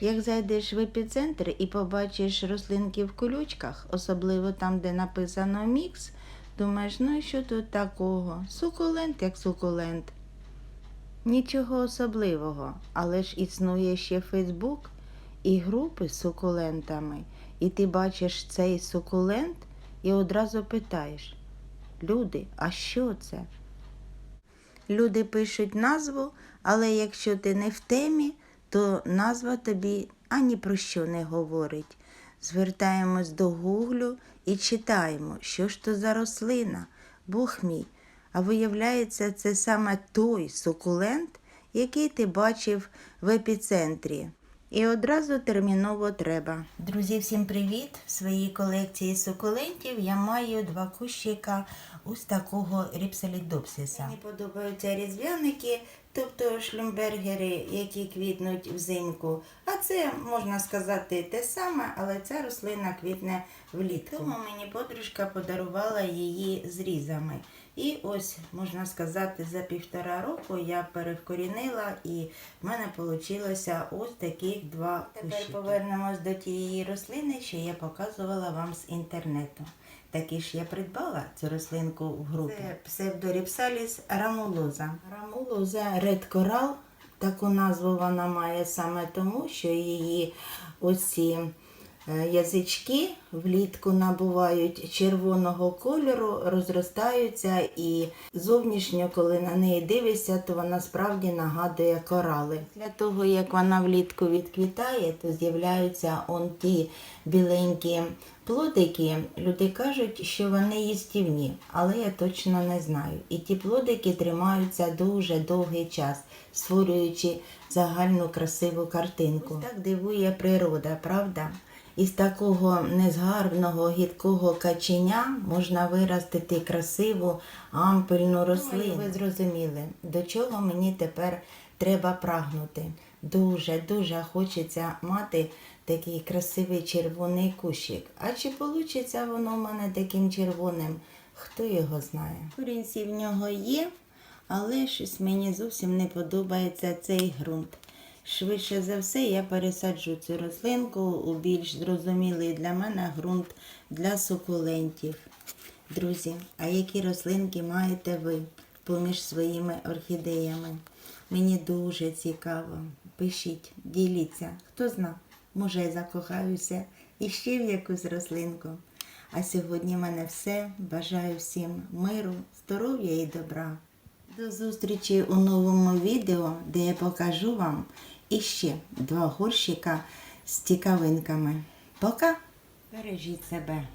Як зайдеш в епіцентр і побачиш рослинки в колючках, особливо там, де написано мікс, думаєш, ну і що тут такого? Сукулент як сукулент. Нічого особливого, але ж існує ще Фейсбук і групи з сукулентами. І ти бачиш цей сукулент і одразу питаєш: Люди, а що це? Люди пишуть назву, але якщо ти не в темі, то назва тобі ані про що не говорить. Звертаємось до гуглю і читаємо, що ж то за рослина, Бог мій. А виявляється, це саме той сукулент, який ти бачив в епіцентрі. І одразу терміново треба. Друзі, всім привіт! В своїй колекції сукулентів я маю два кущика ось такого ріпсалідопсиса. Мені подобаються різдвяники, тобто шлюмбергери, які квітнуть взимку. А це можна сказати те саме, але ця рослина квітне влітку. Тому мені подружка подарувала її зрізами. І ось, можна сказати, за півтора року я перевкорінила і в мене вийшло ось таких два Тепер повернемось до тієї рослини, що я показувала вам з інтернету. Таки ж я придбала цю рослинку в групі. Це псевдоріпсаліс рамулоза. Рамулоза Red Coral, таку назву вона має саме тому, що її оці язички влітку набувають червоного кольору, розростаються і зовнішньо, коли на неї дивишся, то вона справді нагадує корали. Для того, як вона влітку відквітає, то з'являються он ті біленькі плодики. Люди кажуть, що вони їстівні, але я точно не знаю. І ті плодики тримаються дуже довгий час, створюючи загальну красиву картинку. Ось так дивує природа, правда? Із такого незгарбного гідкого каченя можна виростити красиву ампельну рослину. Ви зрозуміли, до чого мені тепер треба прагнути. Дуже, дуже хочеться мати такий красивий червоний кущик. А чи вийде воно в мене таким червоним? Хто його знає? Корінці в нього є, але щось мені зовсім не подобається цей ґрунт. Швидше за все, я пересаджу цю рослинку у більш зрозумілий для мене ґрунт для сукулентів. Друзі, а які рослинки маєте ви поміж своїми орхідеями? Мені дуже цікаво. Пишіть, діліться. Хто зна, може я закохаюся іще в якусь рослинку. А сьогодні в мене все. Бажаю всім миру, здоров'я і добра. До зустрічі у новому відео, де я покажу вам іще два горщика з цікавинками. Пока! Бережіть себе!